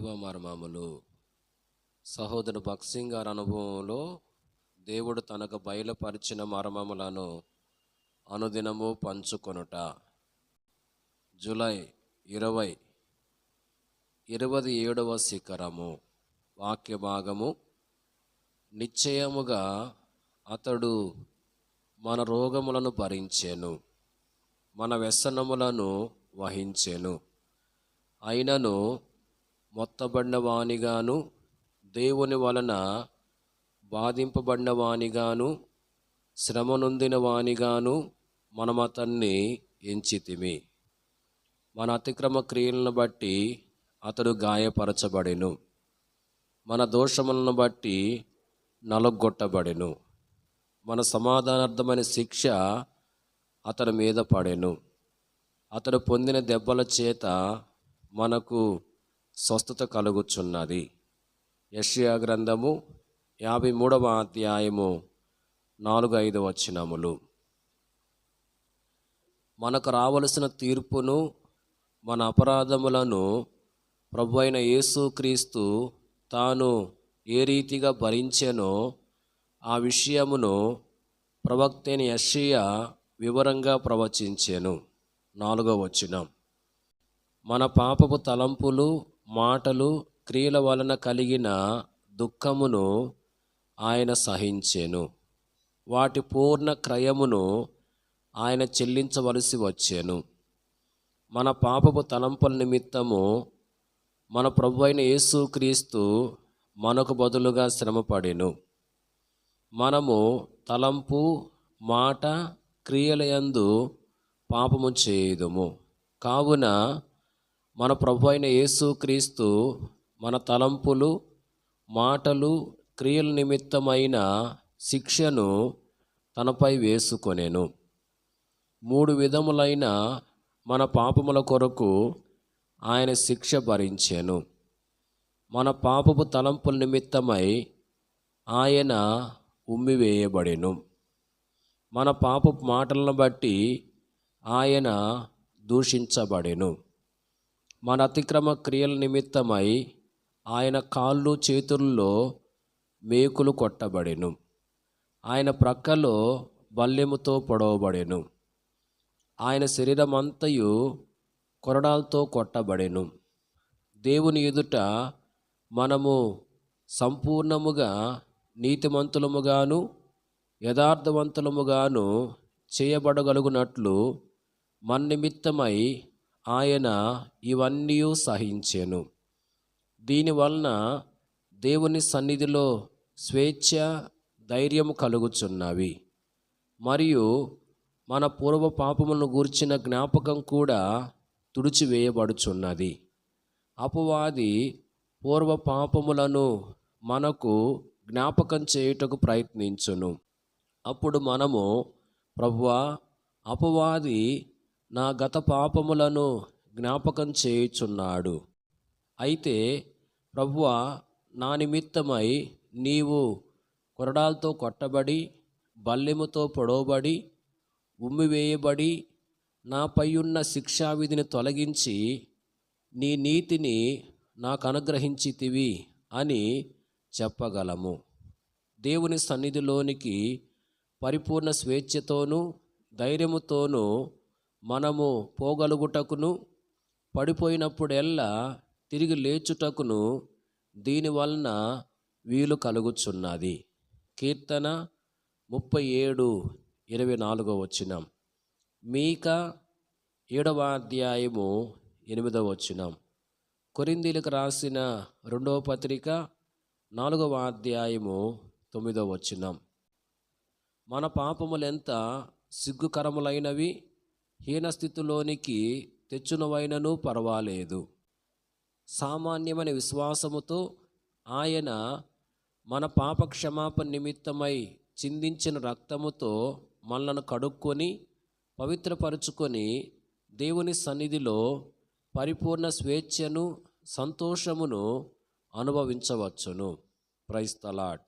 మర్మములు. సహోదరు భక్సింగ్ గారి అనుభవంలో దేవుడు తనకు బయలుపరిచిన మర్మములను అనుదినము పంచుకొనుట. జూలై ఇరవై ఇరవై ఏడవ శిఖరము. వాక్య భాగము. నిశ్చయముగా అతడు మన రోగములను భరించెను. మన వ్యసనములను వహించెను. అయినను మొత్తబడినవానిగాను దేవుని వలన బాధింపబడినవానిగాను శ్రమ నొందిన వానిగాను మనమతన్ని ఎంచితిమి. మన అతిక్రమ క్రియలను బట్టి అతడు గాయపరచబడెను. మన దోషములను బట్టి నలగొట్టబడెను. మన సమాధానార్థమైన శిక్ష అతని మీద పడెను. అతడు పొందిన దెబ్బల చేత మనకు స్వస్థత కలుగుచున్నది. యష్యా గ్రంథము యాభై మూడవ అధ్యాయము నాలుగు ఐదు వచనములు. మనకు రావలసిన తీర్పును మన అపరాధములను ప్రభు అయిన యేసుక్రీస్తు తాను ఏ రీతిగా భరించెనో ఆ విషయమును ప్రవక్త యషియా వివరంగా ప్రవచించెను. నాలుగవ వచనం. మన పాపపు తలంపులు మాటలు క్రియల వలన కలిగిన దుఃఖమును ఆయన సహించెను. వాటి పూర్ణ క్రయమును ఆయన చెల్లించవలసి వచ్చాను. మన పాపపు తలంపుల నిమిత్తము మన ప్రభు అయిన యేసుక్రీస్తు మనకు బదులుగా శ్రమపడెను. మనము తలంపు మాట క్రియలయందు పాపము చేయుదుము. కావున మన ప్రభు అయిన యేసుక్రీస్తు మన తలంపులు మాటలు క్రియల నిమిత్తమైన శిక్షను తనపై వేసుకొనెను. మూడు విధములైన మన పాపముల కొరకు ఆయన శిక్ష భరించెను. మన పాపపు తలంపుల నిమిత్తమై ఆయన ఉమ్మివేయబడెను. మన పాపపు మాటలను బట్టి ఆయన దూషించబడెను. మన అతిక్రమ క్రియల నిమిత్తమై ఆయన కాళ్ళు చేతుల్లో మేకులు కొట్టబడెను. ఆయన ప్రక్కలో బల్లెముతో పొడవబడెను. ఆయన శరీరమంతయు కొరడాలతో కొట్టబడెను. దేవుని ఎదుట మనము సంపూర్ణముగా నీతిమంతులముగాను యథార్థవంతులముగాను చేయబడగలుగునట్లు మన నిమిత్తమై ఆయన ఇవన్నీ సహించాను. దీనివలన దేవుని సన్నిధిలో స్వేచ్ఛ ధైర్యము కలుగుచున్నవి. మరియు మన పూర్వ పాపములను గూర్చిన జ్ఞాపకం కూడా తుడిచివేయబడుచున్నది. అపవాది పూర్వ పాపములను మనకు జ్ఞాపకం చేయుటకు ప్రయత్నించును. అప్పుడు మనము ప్రభువా అపవాది నా గత పాపములను జ్ఞాపకం చేయుచున్నాడు. అయితే ప్రభువ నా నిమిత్తమై నీవు కొరడాలతో కొట్టబడి బల్లెముతో పొడవబడి ఉమ్మివేయబడి నాపై ఉన్న శిక్షావిధిని తొలగించి నీ నీతిని నాకు అనుగ్రహించితివి అని చెప్పగలము. దేవుని సన్నిధిలోనికి పరిపూర్ణ స్వేచ్ఛతోనూ ధైర్యముతోనూ మనము పోగలుగుటకును పడిపోయినప్పుడెల్లా తిరిగి లేచుటకును దీనివలన వీలు కలుగుచున్నది. కీర్తన ముప్పై ఏడు ఇరవై నాలుగో వచ్చినం మీక ఏడవ అధ్యాయము ఎనిమిదవ వచ్చినం కొరిందీలకు రాసిన రెండవ పత్రిక నాలుగవ అధ్యాయము తొమ్మిదవ వచ్చినం మన పాపములెంత సిగ్గుకరములైనవి హీనస్థితిలోనికి తెచ్చునవైనను పర్వాలేదు. సామాన్యమైన విశ్వాసముతో ఆయన మన పాప క్షమాపణ నిమిత్తమై చిందించిన రక్తముతో మనలను కడుక్కొని పవిత్రపరుచుకొని దేవుని సన్నిధిలో పరిపూర్ణ స్వేచ్ఛను సంతోషమును అనుభవించవచ్చును. ప్రైస్తలాట్